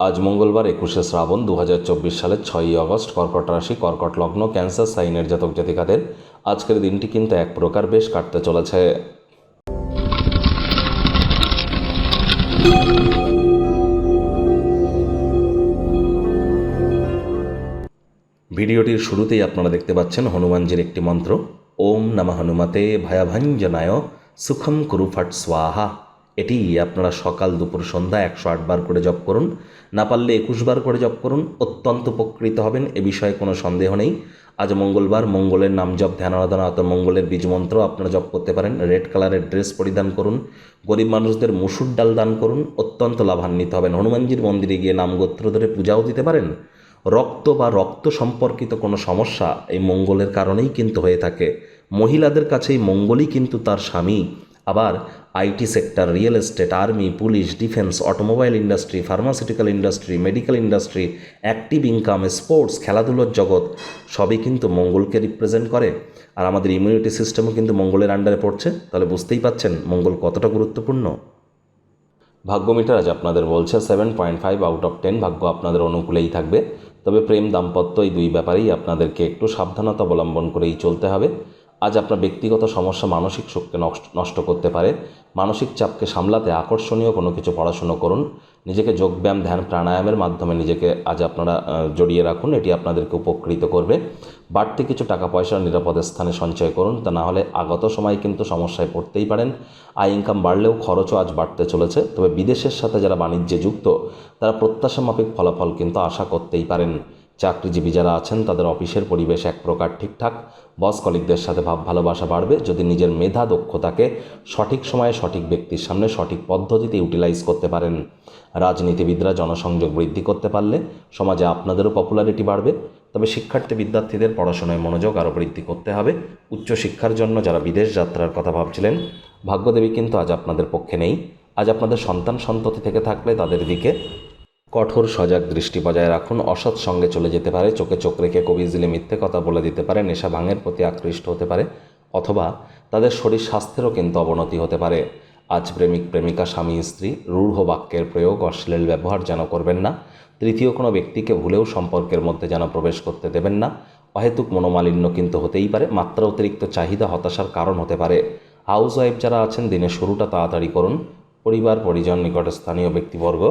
আজ মঙ্গলবার একুশে শ্রাবণ দু হাজার চব্বিশ সালের ছয়ই অগস্ট কর্কট রাশি, কর্কট লগ্ন, ক্যান্সার, সাইনের জাতক জাতিকাদের আজকের দিনটি কিন্তু এক প্রকার বেশ কাটতে চলেছে। ভিডিওটির শুরুতেই আপনারা দেখতে পাচ্ছেন হনুমানজির একটি মন্ত্র, ওম নম হনুমতে ভয়াভঞ্জনায় সুখম কুরুফাট স্বাহা। এটি আপনারা সকাল দুপুর সন্ধ্যা একশো আট বার করে জপ করুন। না পারলে একুশবার করে জপ করুন, অত্যন্ত উপকৃত হবেন, এ বিষয়ে কোনো সন্দেহ নেই। আজ মঙ্গলবার, মঙ্গলের নাম জপ, ধ্যান, আরাধনা অত মঙ্গলের বীজ মন্ত্র আপনারা জপ করতে পারেন। রেড কালারের ড্রেস পরিধান করুন, গরিব মানুষদের মুসুর ডাল দান করুন, অত্যন্ত লাভান্বিত হবেন। হনুমানজির মন্দিরে গিয়ে নাম গোত্র ধরে পূজাও দিতে পারেন। রক্ত বা রক্ত সম্পর্কিত কোনো সমস্যা এই মঙ্গলের কারণেই কিন্তু হয়ে থাকে। মহিলাদের কাছে এই মঙ্গলই কিন্তু তার স্বামী। আবার IT sector, real estate, army, police, defence, automobile industry, pharmaceutical industry, medical industry, active income, sports, খেলাধুলোর জগৎ, সবই কিন্তু মঙ্গলকে রিপ্রেজেন্ট করে। আর আমাদের ইমিউনিটি সিস্টেমও কিন্তু মঙ্গলের আন্ডারে পড়ছে। তাহলে বুঝতেই পাচ্ছেন মঙ্গল কতটা গুরুত্বপূর্ণ। ভাগ্য মিটার আজ আপনাদের বলছে seven point five out of ten ভাগ্য আপনাদের অনুকূলেই থাকবে। তবে প্রেম দাম্পত্য এই দুই ব্যাপারেই আপনাদেরকে একটু সাবধানতা অবলম্বন করেই চলতে হবে। আজ আপনার ব্যক্তিগত সমস্যা মানসিক শক্তি নষ্ট- করতে পারে। মানসিক চাপকে সামলাতে আকর্ষণীয় কোনো কিছু পড়াশুনো করুন। নিজেকে যোগব্যায়াম, ধ্যান, প্রাণায়ামের মাধ্যমে নিজেকে আজ আপনারা জড়িয়ে রাখুন। এটি আপনাদেরকে উপকৃত করবে। বাড়তি কিছু টাকা পয়সা নিরাপদ স্থানে সঞ্চয় করুন। তা না হলে আগত সময় কিন্তু সমস্যায় পড়তেই পারেন। আয় ইনকাম বাড়লেও খরচও আজ বাড়তে চলেছে। তবে বিদেশের সাথে যারা বাণিজ্যে যুক্ত, তারা প্রত্যাশা মাফিক ফলাফল কিন্তু আশা করতেই পারেন। চাকরিজীবী যারা আছেন, তাদের অফিসের পরিবেশ এক প্রকার ঠিকঠাক। বস কলিকদের সাথে ভাব ভালোবাসা বাড়বে। যদি নিজের মেধা দক্ষতাকে সঠিক সময়ে সঠিক ব্যক্তির সামনে সঠিক পদ্ধতিতে ইউটিলাইজ করতে পারেন, রাজনীতিবিদরা জনসংযোগ বৃদ্ধি করতে পারলে সমাজে আপনাদেরও পপুলারিটি বাড়বে। তবে শিক্ষার্থী বিদ্যার্থীদের পড়াশোনায় মনোযোগ আরও বৃদ্ধি করতে হবে। উচ্চশিক্ষার জন্য যারা বিদেশ যাত্রার কথা ভাবছিলেন, ভাগ্যদেবী কিন্তু আজ আপনাদের পক্ষে নেই। আজ আপনাদের সন্তান সন্ততি থেকে থাকলে তাদের দিকে কঠোর সজাগ দৃষ্টি বজায় রাখুন, অসৎ সঙ্গে চলে যেতে পারে, চোখে চোখ রেখে কবিজিলে মিথ্যে কথা বলে দিতে পারে, নেশা ভাঙের প্রতি আকৃষ্ট হতে পারে, অথবা তাদের শরীর স্বাস্থ্যেরও কিন্তু অবনতি হতে পারে। আজ প্রেমিক, প্রেমিকা, স্বামী, স্ত্রী, রূঢ় বাক্যের প্রয়োগ, অশ্লীল ব্যবহার যেন করবেন না, তৃতীয় কোনো ব্যক্তিকে ভুলেও সম্পর্কের মধ্যে যেন প্রবেশ করতে দেবেন না, অহেতুক মনোমালিন্য কিন্তু হতেই পারে, মাত্রা অতিরিক্ত চাহিদা হতাশার কারণ হতে পারে। হাউস ওয়াইফ যারা আছেন, দিনের শুরুটা তাড়াতাড়ি করুন, পরিবার, পরিজন নিকট স্থানীয় ব্যক্তিবর্গ